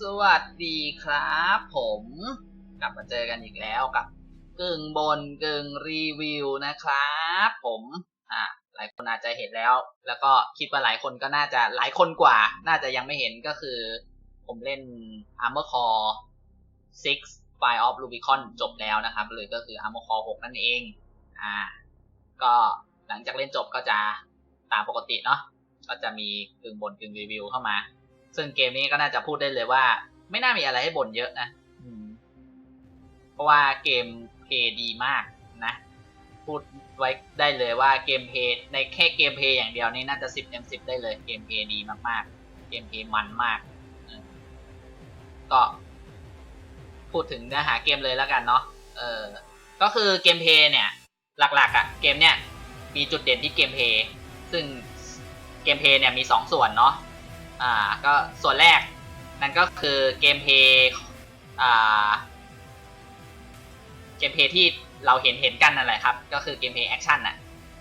สวัสดีครับผมกลับมาเจอกันอีกแล้วกับกึ่งบนกึ่งรีวิวนะครับผมอ่าหลายคนอาจจะเห็นแล้ว แล้วก็คิดว่าหลายคนก็น่าจะหลายคนกว่า น่าจะยังไม่เห็นก็คือ ผมเล่น Armor Core 6 Fire of Rubicon จบแล้วนะครับหรือก็คือ Armor Core 6 นั่นเองอ่าก็หลังจากเล่นจบก็จะตามปกติเนาะก็จะมีกึ่งบนกึ่งรีวิวเข้ามา ซึ่งเกมนี้ก็น่าจะพูดได้เลยว่า ไม่น่ามีอะไรให้บ่นเยอะนะอืมเพราะว่าเกมเพลย์ดีมากนะ พูดไว้ได้เลยว่าเกมเพลย์ในแค่เกมเพลย์อย่างเดียวนี่น่าจะสิบเต็มสิบได้เลยเกมเพลย์ดีมากๆ เกมเพลย์มันมากเออก็พูดถึงเนื้อหาเกมเลยแล้วกันเนาะเออก็คือเกมเพลย์เนี่ย หลักๆอะ่ะเกมเนี่ยมีจุดเด่นที่เกมเพลย์ซึ่งเกมเพลย์เนี่ยมีสองส่วนเนาะ อ่าก็ส่วนแรกนั่นก็คือเกมเพย์อ่าเกมเพย์ที่เราเห็นเห็นกันนั่นแหละครับ ก็คือเกมเพย์แอคชั่นน่ะ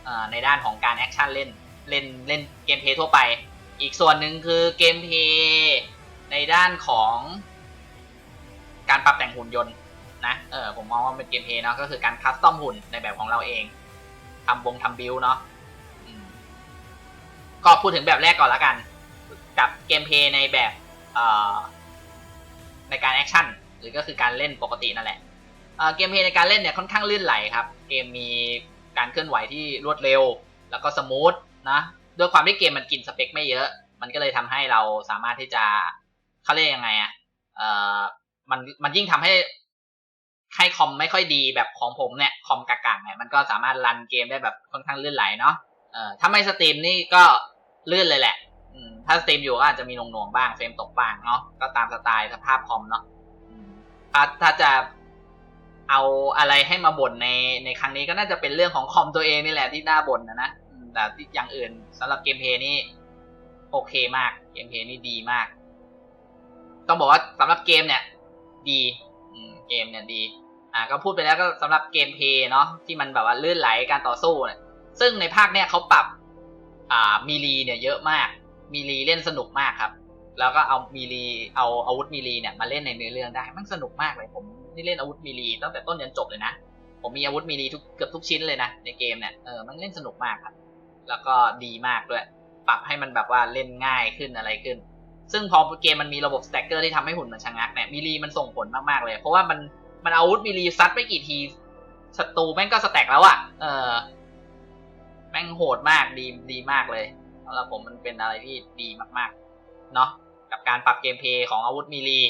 อ่าในด้านของการแอคชั่นเล่นเล่นเล่นเกมเพย์ทั่วไป อีกส่วนหนึ่งคือเกมเพย์ในด้านของการปรับแต่งหุ่นยนต์นะเออผมมองว่าเป็นเกมเพย์เนาะก็คือการคัสตอมหุ่นในแบบของเราเองทำบงทำบิลเนาะก็พูดถึงแบบแรกก่อนละกัน กับเกมเพย์ในแบบในการแอคชั่นหรือก็คือการเล่นปกตินั่นแหละเกมเพย์ในการเล่นเนี่ยค่อนข้างลื่นไหลครับ เกมมีการเคลื่อนไหวที่รวดเร็ว แล้วก็สมูทนะด้วยความที่เกมมันกินสเปคไม่เยอะ มันก็เลยทำให้เราสามารถที่จะเขาเรียกยังไงอะ่ะมันมันยิ่งทำให้ให้คอมไม่ค่อยดีแบบของผมเนี่ยคอมกากๆเนี่ยมันก็สามารถรันเกมได้แบบค่อนข้างลื่นไหลเนาะเออถ้าไม่สตรีมนี่ก็ลื่นเลยแหละ ถ้าสตรีมอยู่ก็อาจจะมีหน่วงๆบ้างเฟรมตกบ้างเนาะก็ตามสไตล์สภาพคอมเนาะถ้าถ้าจะเอาอะไรให้มาบ่นในในครั้งนี้ก็น่าจะเป็นเรื่องของคอมตัวเองนี่แหละที่น่าบ่นนะนะแต่ที่อย่างอื่นสำหรับเกมเพย์นี่โอเคมาก เกมเพย์นี่ดีมาก ต้องบอกว่าสำหรับเกมเนี่ย ดีเกมเนี่ยดี อ่า ก็พูดไปแล้วก็สำหรับเกมเพย์เนาะที่มันแบบว่าลื่นไหลการต่อสู้เนี่ยซึ่งในภาคเนี่ยเขาปรับ อ่ามีลีเนี่ยเยอะมาก มีลีเล่นสนุกมากครับ แล้วก็เอามีลีเอาอาวุธมีลีเนี่ยมาเล่นในเนื้อเรื่องได้ มันสนุกมากเลย ผมนี่เล่นอาวุธมีลีตั้งแต่ต้นจนจบเลยนะ ผมมีอาวุธมีลีทุกเกือบทุกชิ้นเลยนะในเกมเนี่ย เออ มันเล่นสนุกมากครับ แล้วก็ดีมากด้วย ปรับให้มันแบบว่าเล่นง่ายขึ้นอะไรขึ้น ซึ่งพอเกมมันมีระบบสแต็กเกอร์ที่ทำให้หุ่นมันชะงักเนี่ย มีลีมันส่งผลมากๆเลย เพราะว่ามันมันอาวุธมีลีซัดไปกี่ทีศัตรูแม่งก็สแต็กแล้วอะ่ะ เออแม่งโหดมากดีดีมากเลย สำหรับผมมันเป็นอะไรที่ดีมากๆ เนาะกับการปรับเกมเพย์ของอาวุธมีลี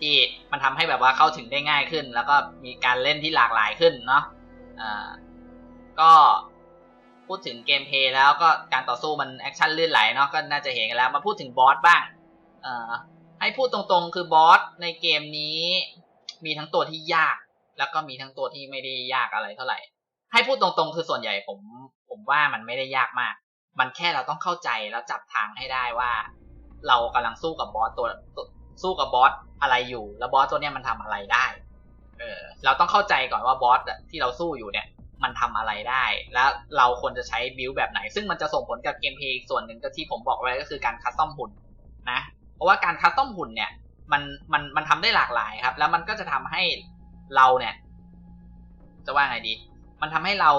ที่มันทำให้แบบว่าเข้าถึงได้ง่ายขึ้น แล้วก็มีการเล่นที่หลากหลายขึ้นเนาะอ่าก็พูดถึงเกมเพย์แล้วก็การต่อสู้มันแอคชั่นลื่นไหลเนาะก็น่าจะเห็นกันแล้วมาพูดถึงบอสบ้างเอ่อให้พูดตรงๆ คือบอสในเกมนี้ มีทั้งตัวที่ยาก แล้วก็มีทั้งตัวที่ไม่ได้ยากอะไรเท่าไหร่ ให้พูดตรงๆ คือส่วนใหญ่ผม ผมว่ามันไม่ได้ยากมาก มันแค่เราต้องเข้าใจแล้วจับทางให้ได้ว่า เรากำลังสู้กับบอสตัวสู้กับบอสอะไรอยู่ แล้วบอสตัวเนี้ยมันทำอะไรได้ เออ เราต้องเข้าใจก่อนว่าบอสที่เราสู้อยู่เนี่ย มันทำอะไรได้ แล้วเราควรจะใช้บิลแบบไหน ซึ่งมันจะส่งผลกับเกมเพลย์ส่วนหนึ่งก็ที่ผมบอกไว้ก็คือการคัสตอมหุ่นนะ เพราะว่าการคัสตอมหุ่นเนี่ยมันมันมันทำได้หลากหลายครับ แล้วมันก็จะทำให้เราเนี่ย จะว่าไงดี มันทำให้เรา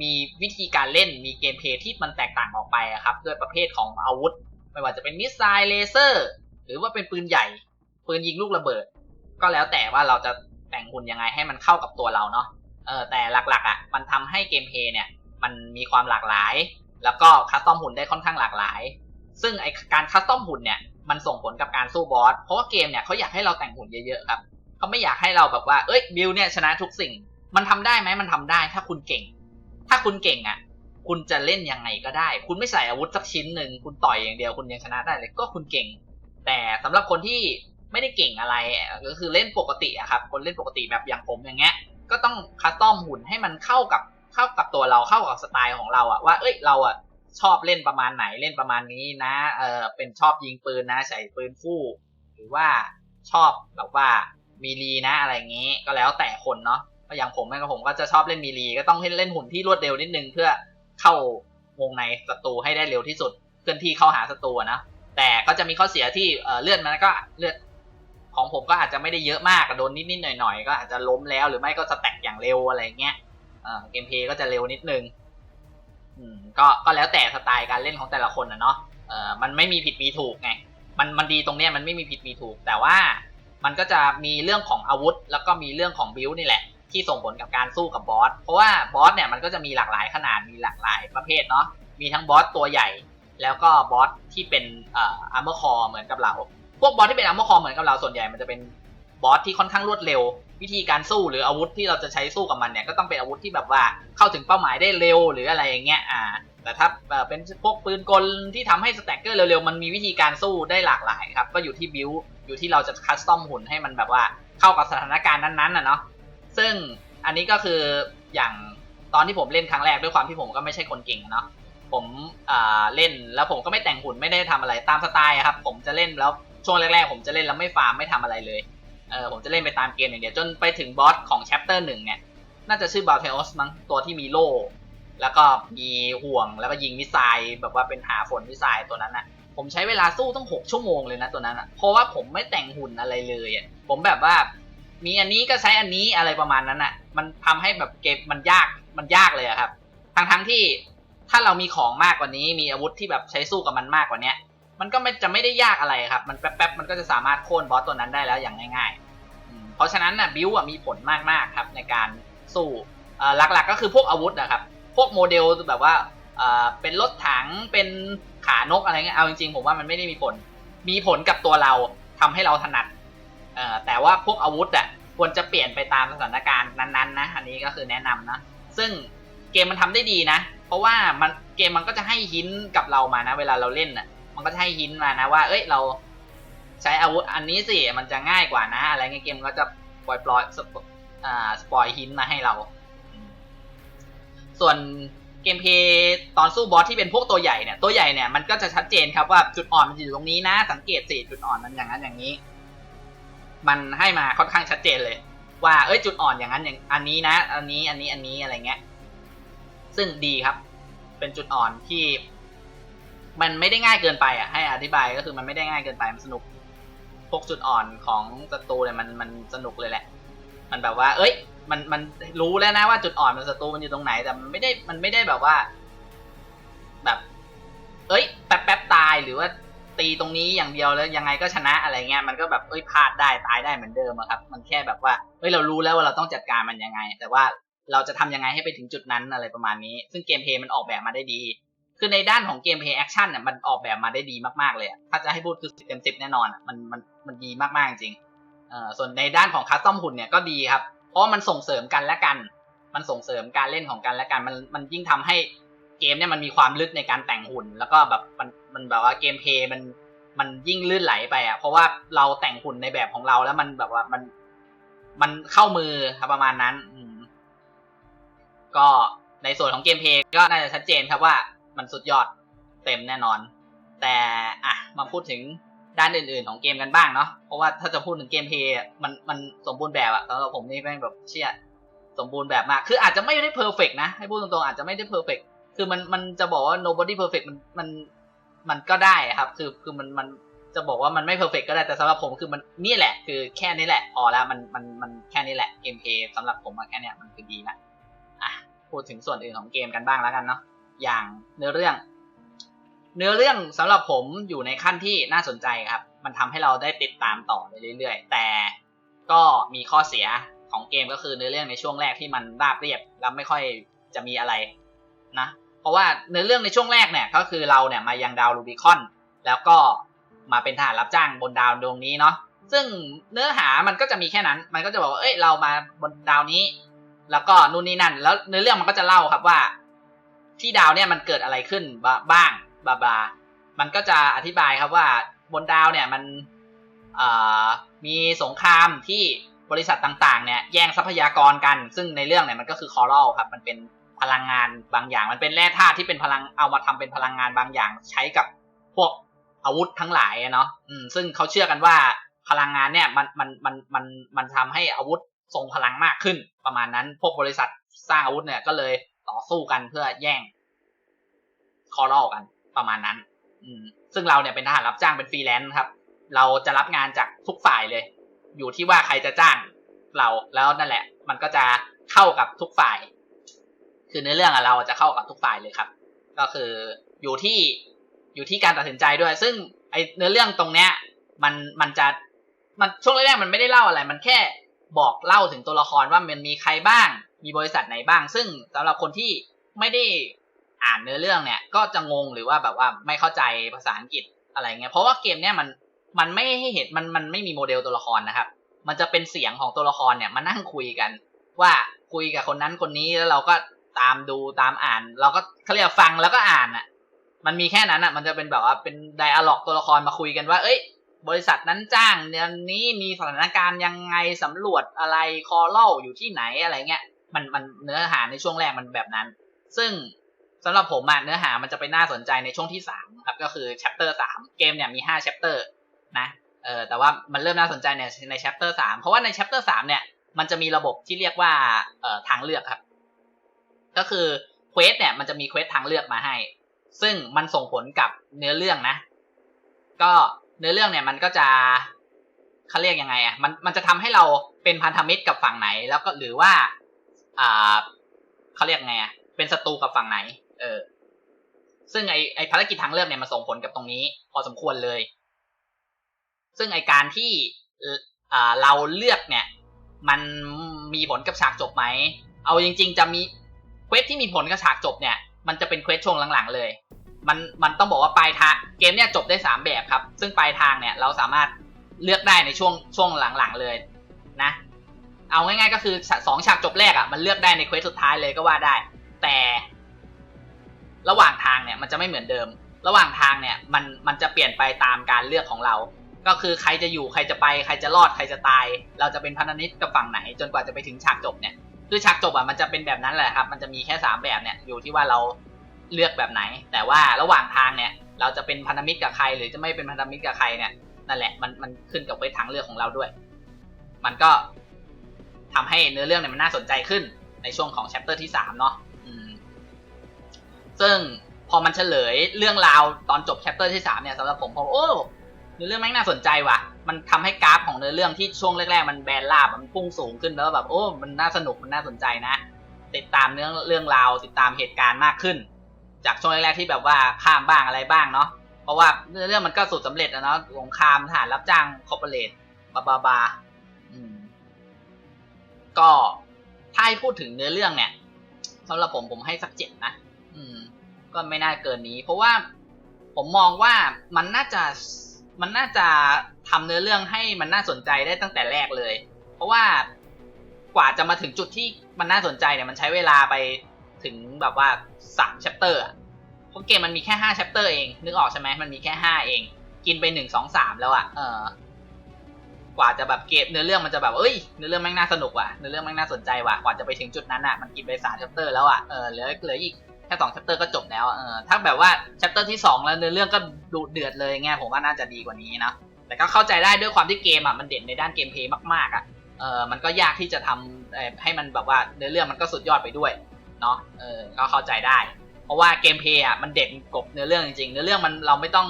มีวิธีการเล่นมีเกมเพลย์ที่มันแตกต่างออกไปครับด้วยประเภทของอาวุธ ไม่ว่าจะเป็นมิสไซล์เลเซอร์ หรือว่าเป็นปืนใหญ่ ปืนยิงลูกระเบิด ก็แล้วแต่ว่าเราจะแต่งหุ่นยังไงให้มันเข้ากับตัวเราเนาะเออแต่หลักๆอะมันทำให้เกมเพลย์เนี่ยมันมีความหลากหลาย แล้วก็คัสตอมหุ่นได้ค่อนข้างหลากหลาย ซึ่งไอการคัสตอมหุ่นเนี่ยมันส่งผลกับการสู้บอสเพราะว่าเกมเนี่ยเขาอยากให้เราแต่งหุ่นเยอะๆครับเขาไม่อยากให้เราแบบว่าเอ้ยบิลเนี่ยชนะทุกสิ่ง มันทำได้ไหมมันทำได้ถ้าคุณเก่ง ถ้าคุณเก่งอะ คุณจะเล่นยังไงก็ได้ คุณไม่ใส่อาวุธสักชิ้นหนึ่งคุณต่อยอย่างเดียวคุณยังชนะได้เลยก็คุณเก่ง แต่สำหรับคนที่ไม่ได้เก่งอะไรก็คือเล่นปกติอะครับคนเล่นปกติแบบอย่างผมอย่างเงี้ยก็ต้องคัสตอมหุ่นให้มันเข้ากับเข้ากับตัวเราเข้ากับสไตล์ของเราอะว่าเอ้ยเราอะชอบเล่นประมาณไหนเล่นประมาณนี้นะเออเป็นชอบยิงปืนนะใส่ปืนคู่หรือว่าชอบแบบว่ามีรีนะอะไรเงี้ก็แล้วแต่คนเนาะ อย่างผมแม่ก็ผมก็จะชอบเล่นมีลีก็ต้องเล่นหุ่นที่รวดเร็วนิดนึงเพื่อเข้าวงในศัตรูให้ได้เร็วที่สุดเคลื่อนที่เข้าหาศัตรูนะแต่ก็จะมีข้อเสียที่เลือดมันก็เลือดของผมก็อาจจะไม่ได้เยอะมากโดนนิดๆหน่อยๆก็อาจจะล้มแล้วหรือไม่ก็สแต็กอย่างเร็วอะไรเงี้ยเกมเพย์ก็จะเร็วนิดนึงก็ก็แล้วแต่สไตล์การเล่นของแต่ละคนนะเนาะมันไม่มีผิดมีถูกไงมันมันดีตรงเนี้ยมันไม่มีผิดมีถูก แต่ว่ามันก็จะมีเรื่องของอาวุธ แล้วก็มีเรื่องของบิลนี่แหละ ที่ส่งผลกับการสู้กับบอส เพราะว่าบอสเนี่ยมันก็จะมีหลากหลายขนาด มีหลากหลายประเภทเนาะ มีทั้งบอสตัวใหญ่ แล้วก็บอสที่เป็นอ่ออาร์เมอร์คอร์เหมือนกับเรา พวกบอสที่เป็นอาร์เมอร์คอร์เหมือนกับเราส่วนใหญ่มันจะเป็นบอสที่ค่อนข้างรวดเร็ว วิธีการสู้หรืออาวุธที่เราจะใช้สู้กับมันเนี่ยก็ต้องเป็นอาวุธที่แบบว่าเข้าถึงเป้าหมายได้เร็วหรืออะไรอย่างเงี้ย อ่า แต่ถ้าเป็นพวกปืนกลที่ทำให้สแต็กเกอร์เร็วๆมันมีวิธีการสู้ได้หลากหลายครับ ก็อยู่ที่บิวอยู่ที่เราจะคัสตอมหุ่นให้มันแบบว่าเข้ากับสถานการณ์นั้นๆนะเนาะ ซึ่งอันนี้ก็คืออย่างตอนที่ผมเล่นครั้งแรกด้วยความที่ผมก็ไม่ใช่คนเก่งเนาะผมเล่นแล้วผมก็ไม่แต่งหุ่นไม่ได้ทำอะไรตามสไตล์ครับ ผมจะเล่นแล้วช่วงแรกๆ ผมจะเล่นแล้วไม่ฟาร์มไม่ทำอะไรเลยเออผมจะเล่นไปตามเกมอย่างเดียวจนไปถึงบอสของแชปเตอร์หนึ่งเนี่ยน่าจะชื่อบาเทอสมั้งตัวที่มีโล่แล้วก็มีห่วงแล้วก็ยิงมิสไซล์แบบว่าเป็นหาฝนมิสไซล์ตัวนั้นอะผมใช้เวลาสู้ตั้งหกชั่วโมงเลยนะตัวนั้นอะเพราะว่าผมไม่แต่งหุ่นอะไรเลยอะผมแบบว่า มีอันนี้ก็ใช้อันนี้อะไรประมาณนั้นอะมันทำให้แบบเกมมันยากมันยากเลยอะครับ ทั้งทั้งๆที่ถ้าเรามีของมากกว่านี้ มีอาวุธที่แบบใช้สู้กับมันมากกว่าเนี้ยมันก็ไม่จะไม่ได้ยากอะไรครับ มันแป๊บๆมันก็จะสามารถโค่นบอสตัวนั้นได้แล้วอย่างง่ายๆ เพราะฉะนั้นน่ะบิวอะมีผลมากๆครับในการสู้หลักๆก็คือพวกอาวุธนะครับ พวกโมเดลแบบว่าเป็นรถถังเป็นขานกอะไรเงี้ยเอาจริงๆผมว่ามันไม่ได้มีผล มีผลกับตัวเราทำให้เราถนัด แต่ว่าพวกอาวุธอะควรจะเปลี่ยนไปตามสถานการณ์นั้นๆนะอันนี้ก็คือแนะนำนะซึ่งเกมมันทำได้ดีนะ เพราะว่ามันเกมมันก็จะให้หินกับเรามานะ เวลาเราเล่นอะ มันก็จะให้หินมานะว่า เอ้ยเรา ใช้อาวุธอันนี้สิมันจะง่ายกว่านะ อะไรเงี้ยเกมก็จะปล่อยปล่อยสปอ่าสปอยหินมาให้เรา ส่วนเกมเพย์ตอนสู้บอสที่เป็นพวกตัวใหญ่เนี่ยตัวใหญ่เนี่ยมันก็จะชัดเจนครับว่าจุดอ่อนมันอยู่ตรงนี้นะ สังเกตสิจุดอ่อนมันอย่างนั้นอย่างนี้ มันให้มาค่อนข้างชัดเจนเลย ว่าเอ้ยจุดอ่อนอย่างนั้นอย่างอันนี้นะ อันนี้อันนี้อันนี้อะไรเงี้ย ซึ่งดีครับ เป็นจุดอ่อนที่ มันไม่ได้ง่ายเกินไปอะให้อธิบายก็คือมันไม่ได้ง่ายเกินไปมันสนุกพวกจุดอ่อนของศัตรูเนี่ยมันมันสนุกเลยแหละ มันแบบว่า เอ้ย มันมันรู้แล้วนะว่าจุดอ่อนของศัตรูมันอยู่ตรงไหนแต่มันไม่ได้มันไม่ได้แบบว่า แบบ เอ้ย แป๊บแป๊บตายหรือว่า ตีตรงนี้อย่างเดียวแล้วยังไงก็ชนะอะไรเงี้ยมันก็แบบเอ้ยพลาดได้ตายได้เหมือนเดิมอะครับ มันแค่แบบว่าเฮ้ยเรารู้แล้วว่าเราต้องจัดการมันยังไง แต่ว่าเราจะทำยังไงให้ไปถึงจุดนั้นอะไรประมาณนี้ ซึ่งเกมเพย์มันออกแบบมาได้ดี คือในด้านของเกมเพย์แอคชั่นเนี่ยมันออกแบบมาได้ดีมากๆเลยถ้าจะให้พูดคือสิบเต็มสิบแน่นอนมันมันมันดีมากๆจริงเอ่อส่วนในด้านของคัสตอมหุ่นเนี่ยก็ดีครับ เพราะมันส่งเสริมกันและกัน มันส่งเสริมการเล่นของกันและกัน มันมันยิ่งทำให้เกมเนี่ยมันมีความลึกในการแต่งหุ่น แล้วก็แบบมัน มันแบบว่าเกมเพย์มันมันยิ่งลื่นไหลไปอะ เพราะว่าเราแต่งหุ่นในแบบของเราแล้วมันแบบว่ามันมันเข้ามือครับประมาณนั้น อืม ก็ในส่วนของเกมเพย์ก็น่าจะชัดเจนครับว่ามันสุดยอดเต็มแน่นอน แต่อะมาพูดถึงด้านอื่นๆของเกมกันบ้างเนาะเพราะว่าถ้าจะพูดถึงเกมเพย์มันมันสมบูรณ์แบบอะสำหรับผมนี่แม่งแบบเชี่ยสมบูรณ์แบบมาก คืออาจจะไม่ได้เพอร์เฟกนะ ให้พูดตรงๆอาจจะไม่ได้เพอร์เฟกคือมันมันจะบอกว่า nobody perfect มันมัน มันก็ได้ครับ คือคือมันมันจะบอกว่ามันไม่เพอร์เฟกก็ได้แต่สำหรับผมคือมันนี่แหละ คือแค่นี้แหละพอแล้วมันมันมันแค่นี้แหละเกมเพย์สำหรับผมอะแค่เนี้ยมันคือดีนะอะพูดถึงส่วนอื่นของเกมกันบ้างแล้วกันเนาะอย่างเนื้อเรื่อง เนื้อเรื่องสำหรับผมอยู่ในขั้นที่น่าสนใจครับ มันทำให้เราได้ติดตามต่อไปเรื่อยๆ แต่ก็มีข้อเสียของเกมก็คือเนื้อเรื่องในช่วงแรกที่มันราบเรียบแล้วไม่ค่อยจะมีอะไรนะ เพราะว่าเนื้อเรื่องในช่วงแรกเนี่ยก็คือเราเนี่ยมายังดาวรูบิคอน แล้วก็มาเป็นทหารรับจ้างบนดาวดวงนี้เนาะซึ่งเนื้อหามันก็จะมีแค่นั้น มันก็จะบอกว่าเอ้ยเรามาบนดาวนี้ แล้วก็นู่นนี่นั่น แล้วเนื้อเรื่องมันก็จะเล่าครับว่า ที่ดาวเนี่ยมันเกิดอะไรขึ้นบ้างบลาบลามันก็จะอธิบายครับว่าบนดาวเนี่ยมันมีสงครามที่บริษัทต่างๆเนี่ยแย่งทรัพยากรกัน ซึ่งในเรื่องเนี่ยมันก็คือคอรัลครับ มันเป็น พลังงานบางอย่าง มันเป็นแร่ธาตุที่เป็นพลังเอามาทำเป็นพลังงานบางอย่าง ใช้กับพวกอาวุธทั้งหลายเนาะซึ่งเขาเชื่อกันว่าพลังงานเนี่ยมันมันมันมันมันทำให้อาวุธทรงพลังมากขึ้น ประมาณนั้น พวกบริษัทสร้างอาวุธเนี่ยก็เลยต่อสู้กันเพื่อแย่งคอรัลกันประมาณนั้น อืม ซึ่งเราเนี่ยเป็นทหารรับจ้างเป็นฟรีแลนซ์ครับ เราจะรับงานจากทุกฝ่ายเลย อยู่ที่ว่าใครจะจ้างเราแล้วนั่นแหละ มันก็จะเข้ากับทุกฝ่าย คือในเรื่องอะเราจะเข้ากับทุกฝ่ายเลยครับ ก็คืออยู่ที่อยู่ที่การตัดสินใจด้วย ซึ่งไอเนื้อเรื่องตรงเนี้ย มันมันจะมันช่วงแรกๆมันไม่ได้เล่าอะไร มันแค่บอกเล่าถึงตัวละครว่ามันมีใครบ้าง มีบริษัทไหนบ้าง ซึ่งสำหรับคนที่ไม่ได้อ่านเนื้อเรื่องเนี่ย ก็จะงงหรือว่าแบบว่าไม่เข้าใจภาษาอังกฤษอะไรเงี้ยเพราะว่าเกมเนี้ยมันมันไม่ให้เห็นมันมันไม่มีโมเดลตัวละครนะครับ มันจะเป็นเสียงของตัวละครเนี่ยมานั่งคุยกัน ว่าคุยกับคนนั้นคนนี้แล้วเราก็ ตามดูตามอ่าน เราก็เขาเรียกฟังแล้วก็อ่านอะ มันมีแค่นั้นอะ มันจะเป็นแบบว่าเป็นไดอะล็อกตัวละครมาคุยกันว่า เอ้ย บริษัทนั้นจ้างเดือนนี้มีสถานการณ์ยังไงสำรวจอะไรคอเล่าอยู่ที่ไหนอะไรเงี้ยมันมันเนื้อหาในช่วงแรกมันแบบนั้น ซึ่งสำหรับผมอะเนื้อหามันจะไปน่าสนใจในช่วงที่สามครับก็คือ chapter สามเกมเนี่ยมีห้า chapter นะเออแต่ว่ามันเริ่มน่าสนใจในใน chapter สามเพราะว่าใน chapter สามเนี่ยมันจะมีระบบที่เรียกว่าเอ่อทางเลือกครับ ก็คือเควสเนี่ยมันจะมีเควสทางเลือกมาให้ ซึ่งมันส่งผลกับเนื้อเรื่องนะ ก็เนื้อเรื่องเนี่ยมันก็จะเขาเรียกยังไงอะมันมันจะทำให้เราเป็นพันธมิตรกับฝั่งไหน แล้วก็หรือว่าอ่าเขาเรียกไงอะเป็นศัตรูกับฝั่งไหน เออ ซึ่งไอไอภารกิจทางเลือกเนี่ยมันส่งผลกับตรงนี้ พอสมควรเลย ซึ่งไอการที่อ่าเราเลือกเนี่ย มันมีผลกับฉากจบไหม เอาจริง ๆ จะมี เควสที่มีผลกับฉากจบเนี่ย มันจะเป็นเควสช่วงหลังๆเลย มันมันต้องบอกว่าปลายทางเกมเนี่ยจบได้สามแบบครับ ซึ่งปลายทางเนี่ยเราสามารถเลือกได้ในช่วงช่วงหลังๆเลยนะ เอาง่ายๆก็คือสองฉากจบแรกอะ่ะมันเลือกได้ในเควสสุดท้ายเลยก็ว่าได้ แต่ระหว่างทางเนี่ยมันจะไม่เหมือนเดิม ระหว่างทางเนี่ยมันมันจะเปลี่ยนไปตามการเลือกของเรา ก็คือใครจะอยู่ใครจะไป ใครจะรอดใครจะตาย เราจะเป็นพันธมิตรกับฝั่งไหน จนกว่าจะไปถึงฉากจบเนี่ย คือฉากจบอะมันจะเป็นแบบนั้นแหละครับ มันจะมีแค่สามแบบเนี่ยอยู่ที่ว่าเราเลือกแบบไหน แต่ว่าระหว่างทางเนี่ยเราจะเป็นพันธมิตรกับใคร หรือจะไม่เป็นพันธมิตรกับใครเนี่ยนั่นแหละมันมันขึ้นกับเวททางเลือกของเราด้วย มันก็ทำให้เนื้อเรื่องเนี่ยมันน่าสนใจขึ้นในช่วงของแชปเตอร์ที่สามเนาะซึ่งพอมันเฉลยเรื่องราวตอนจบแชปเตอร์ที่สามเนี่ยสำหรับผมผมโอ้ นื้อเรื่องแม่งน่าสนใจว่ะ มันทำให้กราฟของเนื้อเรื่องที่ช่วงแรกๆมันแบนราบมันพุ่งสูงขึ้นแล้วแบบโอ้ มันน่าสนุกมันน่าสนใจนะ ติดตามเรื่อเรื่องราวติดตามเหตุการณ์มากขึ้น จากช่วงแรกๆที่แบบว่าข้ามบ้างอะไรบ้างเนาะ เพราะว่าเนื้อเรื่องมันก็สุดสำเร็จแล้วเนาะสงครามทหารรับจ้างคอร์ปอเรทบาบาบาก็ถ้าให้พูดถึงเนื้อเรื่องเนี่ยสำหรับผมผมให้สักเจ็ดนะอืม ก็ไม่น่าเกินนี้ เพราะว่าผมมองว่ามันน่าจะ มันน่าจะทำเนื้อเรื่องให้มันน่าสนใจได้ตั้งแต่แรกเลย เพราะว่ากว่าจะมาถึงจุดที่มันน่าสนใจเนี่ยมันใช้เวลาไปถึงแบบว่าสามแชปเตอร์เพราะเกมมันมีแค่ห้าแชปเตอร์เองนึกออกใช่ไหมมันมีแค่ห้าเอง กินไปหนึ่งสองสามแล้วอะเออกว่าจะแบบเกมเนื้อเรื่องมันจะแบบเอ้ยเนื้อเรื่องแม่งน่าสนุกว่ะเนื้อเรื่องแม่งน่าสนใจว่ะกว่าจะไปถึงจุดนั้นอะมันกินไปสามแชปเตอร์แล้วอะเออเหลือเหลืออีก ค่สองแชปเตอร์ก็จบแล้วเออถ้าแบบว่าแชปเตอร์ที่สองแล้วเนื้อเรื่องก็ดูเดือดเลยเงี้ยผมว่าน่าจะดีกว่านี้นะแต่ก็เข้าใจได้ด้วยความที่เกมอะมันเด่นในด้านเกมเพลย์มากๆอะเออมันก็ยากที่จะทำให้มันแบบว่าเนื้อเรื่องมันก็สุดยอดไปด้วยเนาะเออก็เข้าใจได้ เพราะว่าเกมเพลย์อะมันเด่นกบเนื้อเรื่องจริงๆเนื้อเรื่องมันเราไม่ต้อง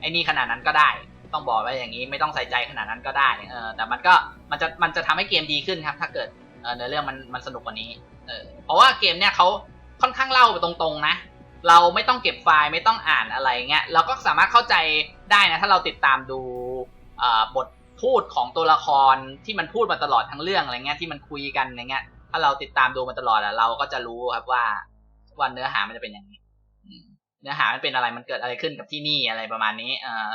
ไอ้นี่ขนาดนั้นก็ได้ ต้องบอกไว้อย่างนี้ไม่ต้องใส่ใจขนาดนั้นก็ได้เออแต่มันก็มันจะมันจะทำให้เกมดีขึ้นครับ ถ้าเกิดเออเนื้อเรื่องมันมันสนุกกว่านี้เออเพราะว่าเกมเนี้ยเขา ค่อนข้างเล่าไปตรงๆนะ เราไม่ต้องเก็บไฟล์ไม่ต้องอ่านอะไรเงี้ยเราก็สามารถเข้าใจได้นะ ถ้าเราติดตามดูบทพูดของตัวละครที่มันพูดมาตลอดทั้งเรื่องอะไรเงี้ยที่มันคุยกันอะไรเงี้ย ถ้าเราติดตามดูมาตลอดอะเราก็จะรู้ครับว่าวันเนื้อหามันจะเป็นอย่างนี้เนื้อหามันเป็นอะไรมันเกิดอะไรขึ้นกับที่นี่อะไรประมาณนี้เออ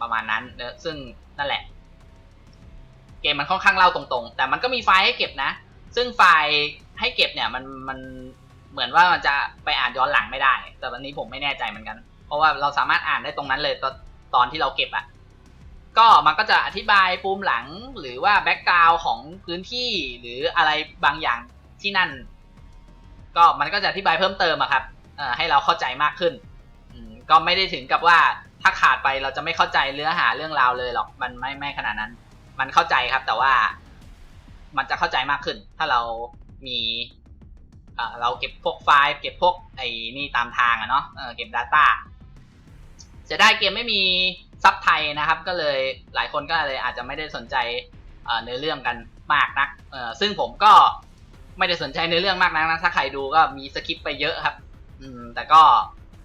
ประมาณนั้นเนอซึ่งนั่นแหละ เกมมันค่อนข้างเล่าตรงๆ แต่มันก็มีไฟล์ให้เก็บนะ ซึ่งไฟล์ให้เก็บเนี่ยมันมัน เหมือนว่ามันจะไปอ่านย้อนหลังไม่ได้ แต่วันนี้ผมไม่แน่ใจเหมือนกัน เพราะว่าเราสามารถอ่านได้ตรงนั้นเลยตอนตอนที่เราเก็บอะก็มันก็จะอธิบายปูมหลังหรือว่าแบ็กกราวของพื้นที่หรืออะไรบางอย่างที่นั่น ก็มันก็จะอธิบายเพิ่มเติมอะครับให้เราเข้าใจมากขึ้นก็ไม่ได้ถึงกับว่าถ้าขาดไปเราจะไม่เข้าใจเนื้อหาเรื่องราวเลยหรอกมันไม่ไม่ขนาดนั้น มันเข้าใจครับ แต่ว่ามันจะเข้าใจมากขึ้น ถ้าเรามี เราเก็บพวกไฟล์เก็บพวกไอ้นี่ตามทางอะเนาะเก็บ Data จะได้เกมไม่มีซับไทยนะครับ ก็เลยหลายคนก็เลยอาจจะไม่ได้สนใจเนื้อเรื่องกันมากนักซึ่งผมก็ไม่ได้สนใจเนื้อเรื่องมากนักนะถ้าใครดูก็มีสคริปไปเยอะครับ อืม แต่ก็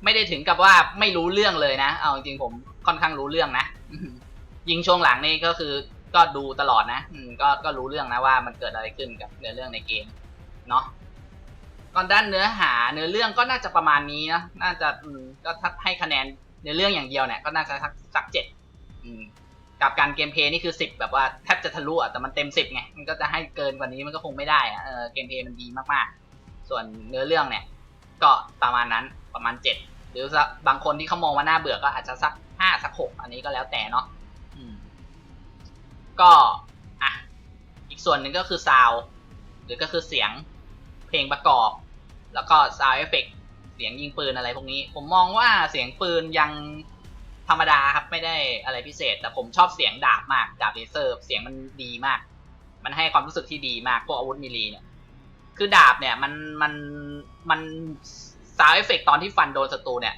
ไม่ได้ถึงกับว่าไม่รู้เรื่องเลยนะ เอาจริงผมค่อนข้างรู้เรื่องนะยิงช่วงหลังนี่ก็คือก็ดูตลอดนะ อืมก็ก็รู้เรื่องนะว่ามันเกิดอะไรขึ้นกับเนื้อเรื่องในเกม เนาะ ตอนด้านเนื้อหาเนื้อเรื่องก็น่าจะประมาณนี้นะน่าจะอืมก็ถ้าให้คะแนนเนื้อเรื่องอย่างเดียวเนี่ยก็น่าจะสักสักเจ็ดอืมกับการเกมเพย์นี่คือสิบแบบว่าแทบจะทะลุอะแต่มันเต็มสิบไงมันก็จะให้เกินกว่านี้มันก็คงไม่ได้อะเออเกมเพย์มันดีมากๆ ส่วนเนื้อเรื่องเนี่ย ก็ประมาณนั้นประมาณเจ็ดหรือบางคนที่เขามองว่าน่าเบื่อก็อาจจะสักห้าสักหกอันนี้ก็แล้วแต่เนาะก็อะอีกส่วนหนึ่งก็คือซาวหรือก็คือเสียงเพลงประกอบ แล้วก็ซาวเอฟเฟกเสียงยิงปืนอะไรพวกนี้ ผมมองว่าเสียงปืนยังธรรมดาครับไม่ได้อะไรพิเศษ แต่ผมชอบเสียงดาบมากดาบเลเซอร์ เสียงมันดีมาก มันให้ความรู้สึกที่ดีมากพวกอาวุธมีลีเนี่ยคือดาบเนี่ยมันมันมันซาวเอฟเฟกตอนที่ฟันโดนศัตรูเนี่ย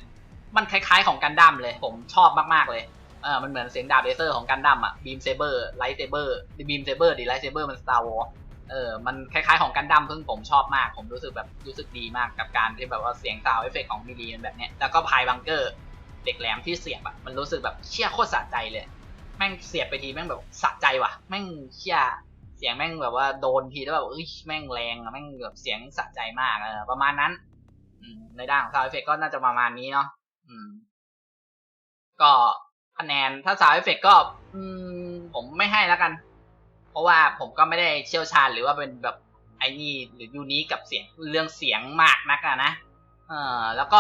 มันคล้ายๆของกันดั้มเลย ผมชอบมากๆเลยเออมันเหมือนเสียงดาบเลเซอร์ของกันดั้มอะบีมเซเบอร์ไลท์เซเบอร์บีมเซเบอร์ดิไลท์เซเบอร์มันสตาร์วอล เออ มันคล้ายๆของกันดั้มซึ่งผมชอบมาก ผมรู้สึกแบบรู้สึกดีมากกับการที่แบบว่าเสียงซาวเอฟเฟกของมิลีมันแบบเนี้ย แล้วก็พายบังเกอร์เด็กแหลมที่เสียบอะมันรู้สึกแบบเชี่ยโคตรสะใจเลย แม่งเสียบไปทีแม่งแบบสะใจว่ะ แม่งเชี่ยเสียงแม่งแบบว่าโดนทีแล้วแบบเอ้ยแม่งแรงอะแม่งแบบเสียงสะใจมากเออประมาณนั้นในด้านของซาวเอฟเฟกก็น่าจะประมาณนี้เนาะอืม ก็คะแนนถ้าซาวเอฟเฟกก็ อืม ผมไม่ให้แล้วกัน เพราะว่าผมก็ไม่ได้เชี่ยวชาญหรือว่าเป็นแบบไอ้นี่หรือยูนี้กับเสียงเรื่องเสียงมากนักอะนะเออแล้วก็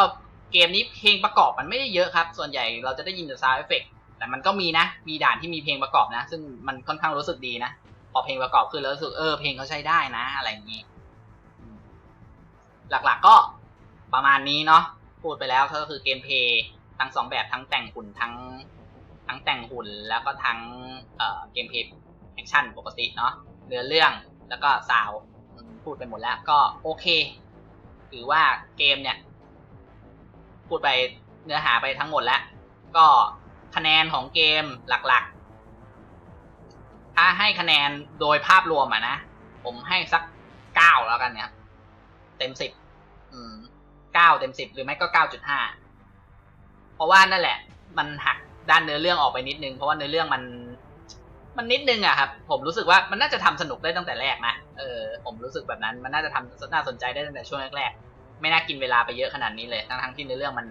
เกมนี้เพลงประกอบมันไม่ได้เยอะครับ ส่วนใหญ่เราจะได้ยินแต่ซาวเอฟเฟกแต่มันก็มีนะ มีด่านที่มีเพลงประกอบนะ ซึ่งมันค่อนข้างรู้สึกดีนะ พอเพลงประกอบขึ้นแล้วรู้สึกเออเพลงเขาใช้ได้นะ อะไรอย่างนี้ หลักๆก็ประมาณนี้เนาะ พูดไปแล้วก็คือเกมเพลย์ทั้งสองแบบทั้งแต่งหุ่นทั้ง ทั้งแต่งหุ่นแล้วก็ทั้งเอ่อเกมเพลย์ แอคชั่นปกติเนาะเนื้อเรื่องแล้วก็ซาวพูดไปหมดแล้วก็โอเคถือว่าเกมเนี่ย พูดไปเนื้อหาไปทั้งหมดแล้ว ก็คะแนนของเกมหลักๆ ถ้าให้คะแนนโดยภาพรวมอะนะ ผมให้สักเก้าแล้วกันเนี่ยเต็มสิบเก้าเต็มสิบหรือไม่ก็เก้าจุดห้าเพราะว่านั่นแหละ มันหักด้านเนื้อเรื่องออกไปนิดนึง เพราะว่าเนื้อเรื่องมัน มันนิดนึงอะครับ ผมรู้สึกว่ามันน่าจะทำสนุกได้ตั้งแต่แรกนะ เออ ผมรู้สึกแบบนั้น มันน่าจะทำน่าสนใจได้ตั้งแต่ช่วงแรกๆ ไม่น่ากินเวลาไปเยอะขนาดนี้เลย ทั้งๆที่เนื้อเรื่องมัน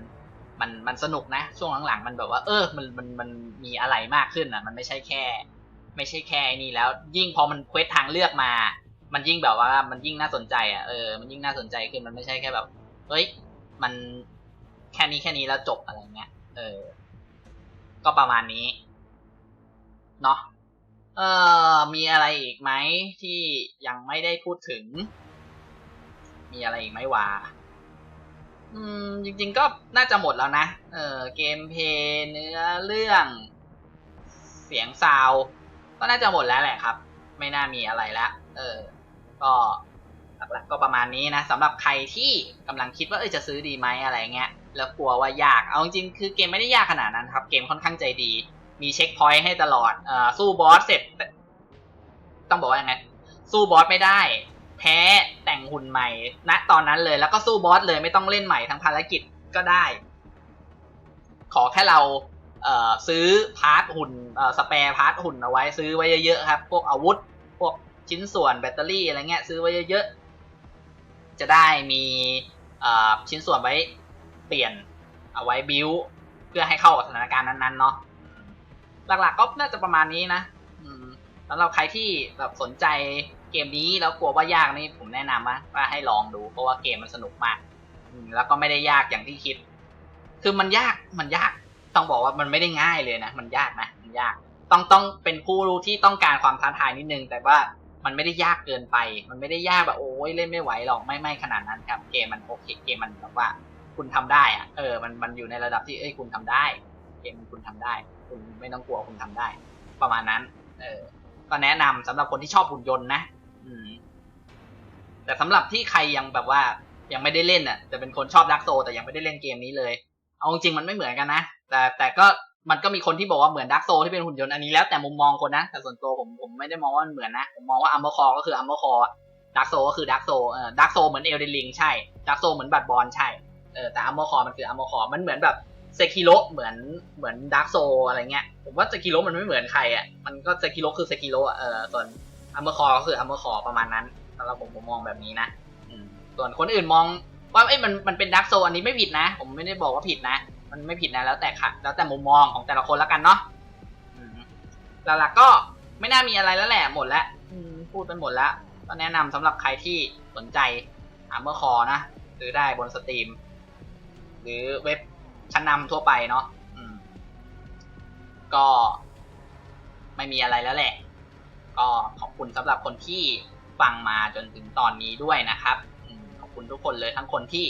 มัน มันสนุกนะ ช่วงหลังๆ มันแบบว่า เออ มัน มัน มันมีอะไรมากขึ้นอะมันไม่ใช่แค่ ไม่ใช่แค่นี้แล้ว ยิ่งพอมันเควสทางเลือกมา มันยิ่งแบบว่า มันยิ่งน่าสนใจอะเออ มันยิ่งน่าสนใจขึ้น มันไม่ใช่แค่แบบ เฮ้ย มันแค่นี้แค่นี้แล้วจบอะไรเงี้ย เออ ก็ประมาณนี้ เนาะ เออมีอะไรอีกไหมที่ยังไม่ได้พูดถึง มีอะไรอีกไหมวะอืม จริง ๆ ก็น่าจะหมดแล้วนะ เออเกมเพลย์เนื้อเรื่อง เสียงซาว ก็น่าจะหมดแล้วแหละครับ ไม่น่ามีอะไรแล้วเออ ก็หลักๆก็ประมาณนี้นะสำหรับใครที่กำลังคิดว่าเออจะซื้อดีไหมอะไรเงี้ยแล้วกลัวว่ายากเอาจริงๆคือเกมไม่ได้ยากขนาดนั้นครับ เกมค่อนข้างใจดี มีเช็คพอยต์ให้ตลอดออสู้บอสเสร็จ ต้องบอกว่ายังไง สู้บอสไม่ได้ แพ้แต่งหุ่นใหม่ณตอนนั้นเลยแล้วก็สู้บอสเลยไม่ต้องเล่นใหม่ทั้งภารกิจก็ได้ ขอแค่เราเซื้อพาร์ทหุ่นสเปร์พาร์ทหุ่นเอาไว้ซื้อไว้เยอะๆครับ พวกอาวุธ พวกชิ้นส่วนแบตเตอรี่อะไรเงี้ยซื้อไว้เยอะๆ จะได้มีชิ้นส่วนไว้เปลี่ยนเอาไว้บิวเพื่อให้เข้ากับสถานการณ์นั้นๆเนาะ หลักๆก็น่าจะประมาณนี้นะอืมสำหรับใครที่แบบสนใจเกมนี้แล้วกลัวว่ายากนี่ผมแนะนำว่าว่าให้ลองดูเพราะว่าเกมมันสนุกมากมแล้วก็ไม่ได้ยากอย่างที่คิด คือมันยากมันยาก ต้องบอกว่ามันไม่ได้ง่ายเลยนะ มันยากนะมันยาก ต้องต้องเป็นผู้รู้ที่ต้องการความท้าทายนิดนึง แต่ว่ามันไม่ได้ยากเกินไป มันไม่ได้ยากแบบโอ้ยเล่นไม่ไหวหรอกไม่ไม่ขนาดนั้นครับ เกมมันโอเคเกมมันแบบว่า คุณทำได้อะเออมันมันอยู่ในระดับที่เอ้ยคุณทำได้ เกมคุณทำได้ คุณไม่ต้องกลัวคุณทำได้ ประมาณนั้น เออ ก็แนะนำสำหรับคนที่ชอบหุ่นยนต์นะ อืม แต่สำหรับที่ใครยังแบบว่ายังไม่ได้เล่นอะแต่เป็นคนชอบดักโซแต่ยังไม่ได้เล่นเกมนี้เลย เอาจริงมันไม่เหมือนกันนะ แต่แต่ก็มันก็มีคนที่บอกว่าเหมือนดักโซที่เป็นหุ่นยนต์อันนี้แล้วแต่มุมมองคนนะ แต่ส่วนตัวผมผมไม่ได้มองว่ามันเหมือนนะ ผมมองว่าอัมเบอร์คอก็คืออัมเบอร์คอดักโซก็คือดักโซเออดักโซเหมือนเอลเดลิงใช่ดักโซเหมือนบัตบอลใช่เออแต่อัมเบอร์คอมันคืออัมเบอร์คอมันเหมือนแบบ เซคิโรเหมือนเหมือนดักโซอะไรเงี้ย ผมว่าเซคิโรมันไม่เหมือนใครอะ มันก็เซคิโรคือเซคิโรอะเออส่วนอัมเบอร์คอก็คืออัมเบอร์คอประมาณนั้นสำหรับผมผมมองแบบนี้นะส่วนคนอื่นมองว่าเอ้ยมันมันเป็นดักโซอันนี้ไม่ผิดนะ ผมไม่ได้บอกว่าผิดนะ มันไม่ผิดนะแล้วแต่ค่ะ แล้วแต่มุมมองของแต่ละคนแล้วกันเนาะหลักๆก็ไม่น่ามีอะไรแล้วแหละหมดแล้วพูดไปหมดแล้วก็แนะนำสำหรับใครที่สนใจอาร์เมอร์คอนะซื้อได้บนสตรีม หรือเว็บ ชั้นนำทั่วไปเนาะก็ไม่มีอะไรแล้วแหละ ก็ขอบคุณสำหรับคนที่ฟังมาจนถึงตอนนี้ด้วยนะครับอขอบคุณทุกคนเลยทั้งคนที่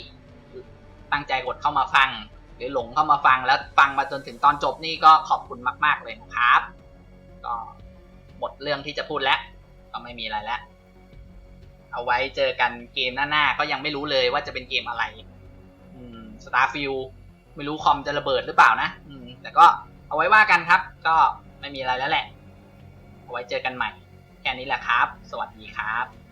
ตั้งใจกดเข้ามาฟัง หรือหลงเข้ามาฟังแล้วฟังมาจนถึงตอนจบนี่ก็ขอบคุณมาก ๆ เลยนะครับ ก็หมดเรื่องที่จะพูดแล้ว ก็ไม่มีอะไรแล้ว เอาไว้เจอกันเกมหน้าๆก็ยังไม่รู้เลยว่าจะเป็นเกมอะไร อืม Starfield ไม่รู้คอมจะระเบิดหรือเปล่านะ อืมแต่ก็เอาไว้ว่ากันครับ ก็ไม่มีอะไรแล้วแหละ เอาไว้เจอกันใหม่ แค่นี้แหละครับ สวัสดีครับ